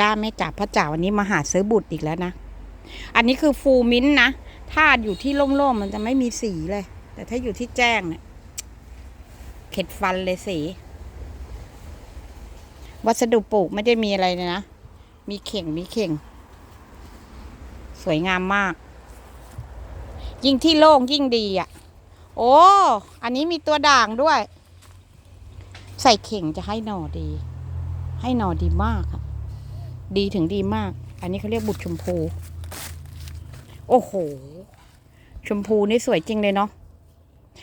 จ้าแม่จ๋าพ่อจ๋าวันนี้มาหาซื้อบุตรอีกแล้วนะ อันนี้คือฟูมิ้นนะ ถ้าอยู่ที่โล่งๆมันจะไม่มีสีเลย แต่ถ้าอยู่ที่แจ้งเนี่ยเข็ดฟันเลยสี วัสดุปลูกไม่ได้มีอะไรเลยนะ มีเข่งมีเข่ง สวยงามมาก ยิ่งที่โล่งยิ่งดีอะ โอ้ อันนี้มีตัวด่างด้วย ใส่เข่งจะให้หน่อดี ให้หน่อดีมากอะ ดีถึงดีมาก อันนี้เขาเรียกบุตรชมพู โอ้โห ชมพูนี่สวยจริงเลยเนาะ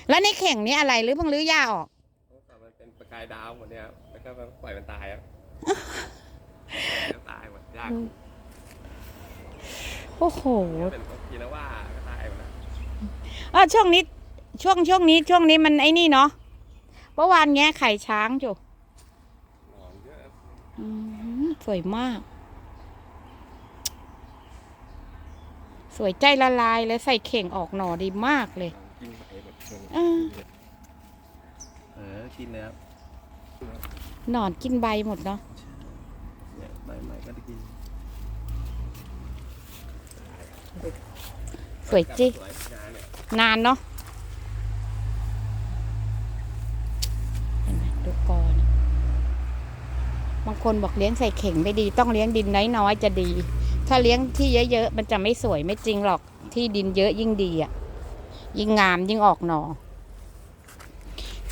แล้วในเข่งนี้อะไรหรือเพิ่งรื้อหญ้าออกแต่มันเป็นประกายดาวหมดเนี่ยครับแล้วก็ปล่อยมันตายครับตายหมดยากโอ้โหเป็นทีละว่าก็ตายหมดแล้วเออช่วงนี้ช่วงช่วงนี้ช่วงนี้มันไอ้นี่เนาะเมื่อวานแง่ไข่ช้างอยู่ หนอนเยอะครับ อืม สวยมาก สวยใจละลายเลยใส่เข่งออกหน่อดีมากเลยกินไปหมดช่วงนี้เออเออกินเลยครับหนอนกินใบหมดเนาะเนี่ยใบใหม่ก็ได้กิน สวยจิสวยงานเนี่ยนานเนาะเห็นไหมดูกอนบางคนบอกเลี้ยงใส่เข่งไม่ดี ต้องเลี้ยงดินน้อยๆจะดี ถ้าเลี้ยงที่เยอะๆมันจะไม่สวยไม่จริงหรอกที่ดินเยอะยิ่งดีอะ ยิ่งงามยิ่งออกหนอ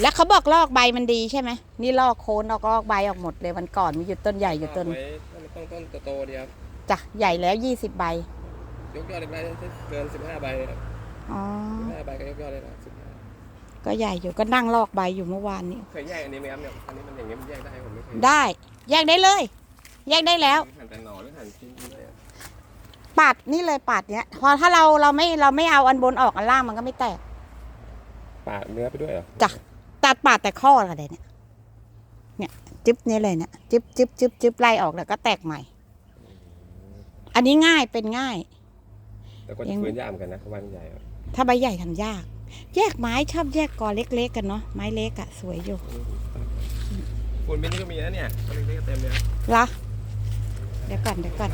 แล้วเขาบอกลอกใบมันดีใช่ไหมนี่ลอกโคนออกลอกใบออกหมดเลยวันก่อนมีอยู่ต้นใหญ่อยู่ต้นไว้ต้องต้นโตๆดีครับจ้ะใหญ่แล้วยี่สิบใบ ยกยอดเล็กได้เกิน15ใบเลยครับอ๋อ15ใบก็ยกยอดเลยนะ15ก็ใหญ่อยู่ก็นั่งลอกใบอยู่เมื่อวานนี้เคยแยกอันนี้ไหมครับเนี่ยอันนี้มันอย่างเงี้ยมันแยกได้ผมไม่เคยได้แยกได้เลย แยกได้แล้ว หั่นแต่หน่อหรือหั่นชิ้นๆเลยอะปัดนี่เลยปัดเนี้ย พอถ้าเราเราไม่เราไม่เอาอันบนออกอันล่างมันก็ไม่แตก ปาดเนื้อไปด้วยเหรอจ้ะ ตัดปาดแต่ข้ออะไรเนี่ย เนี่ยจิ๊บนี่เลยเนี่ยจิ๊บจิ๊บจิ๊บจิ๊บไล่ออกแล้วก็แตกใหม่ อันนี้ง่ายเป็นง่าย แต่ก็ยังฟื้นยากเหมือนกันนะวันใหญ่อะถ้าใบใหญ่ทำยาก แยกไม้ชอบแยกกอเล็กๆกันเนาะไม้เล็กอะสวยอยู่ คนเป็นนี่ก็มีนะเนี่ยเล็กๆก็เต็มเลยละเดี๋ยวก่อนเดี๋ยวก่อน